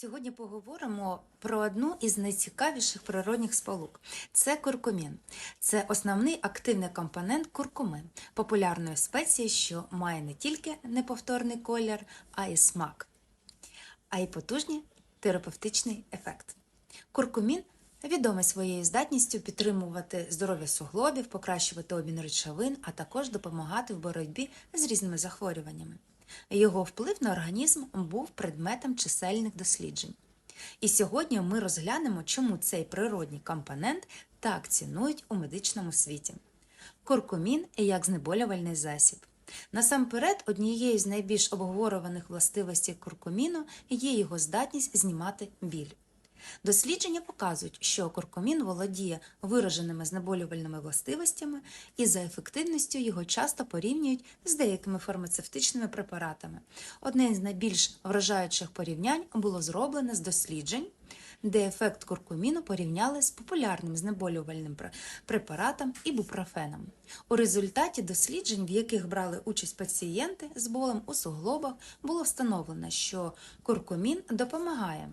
Сьогодні поговоримо про одну із найцікавіших природних сполук це куркумін. Це основний активний компонент куркуми, популярної спеції, що має не тільки неповторний колір, а й смак, а й потужний терапевтичний ефект. Куркумін відомий своєю здатністю підтримувати здоров'я суглобів, покращувати обмін речовин, а також допомагати в боротьбі з різними захворюваннями. Його вплив на організм був предметом чисельних досліджень. І сьогодні ми розглянемо, чому цей природній компонент так цінують у медичному світі. Куркумін як знеболювальний засіб. Насамперед, однією з найбільш обговорюваних властивостей куркуміну є його здатність знімати біль. Дослідження показують, що куркумін володіє вираженими знеболювальними властивостями і за ефективністю його часто порівнюють з деякими фармацевтичними препаратами. Одне з найбільш вражаючих порівнянь було зроблене з досліджень, де ефект куркуміну порівняли з популярним знеболювальним препаратом ібупрофеном. У результаті досліджень, в яких брали участь пацієнти з болем у суглобах, було встановлено, що куркумін допомагає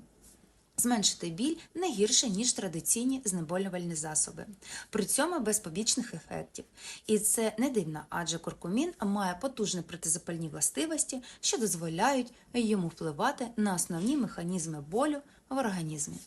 зменшити біль не гірше, ніж традиційні знеболювальні засоби. При цьому без побічних ефектів. І це не дивно, адже куркумін має потужні протизапальні властивості, що дозволяють йому впливати на основні механізми болю в організмі.